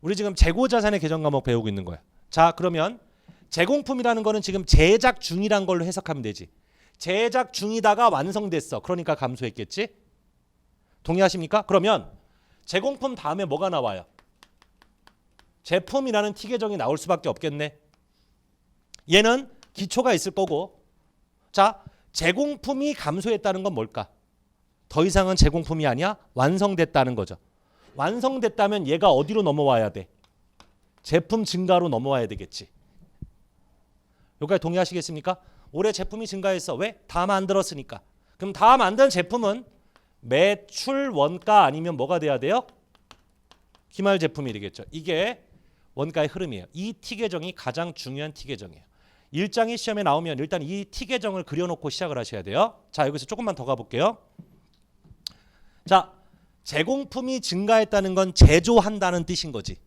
우리 지금 재고 자산의 개정 과목 배우고 있는 거야. 자, 그러면 제공품이라는 거는 지금 제작 중이란 걸로 해석하면 되지. 제작 중이다가 완성됐어. 그러니까 감소했겠지? 동의하십니까? 그러면 제공품 다음에 뭐가 나와요? 제품이라는 T 계정이 나올 수밖에 없겠네. 얘는 기초가 있을 거고. 자, 제공품이 감소했다는 건 뭘까? 더 이상은 제공품이 아니야. 완성됐다는 거죠. 완성됐다면 얘가 어디로 넘어와야 돼? 제품 증가로 넘어와야 되겠지. 여기까지 동의하시겠습니까? 올해 제품이 증가했어. 왜? 다 만들었으니까. 그럼 다 만든 제품은 매출 원가 아니면 뭐가 돼야 돼요? 기말 제품이 되겠죠. 이게 원가의 흐름이에요. 이 T 계정이 가장 중요한 T 계정이에요. 일장이 시험에 나오면 일단 이 T 계정을 그려놓고 시작을 하셔야 돼요. 자 여기서 조금만 더 가볼게요. 자 제공품이 증가했다는 건 제조한다는 뜻인 거지.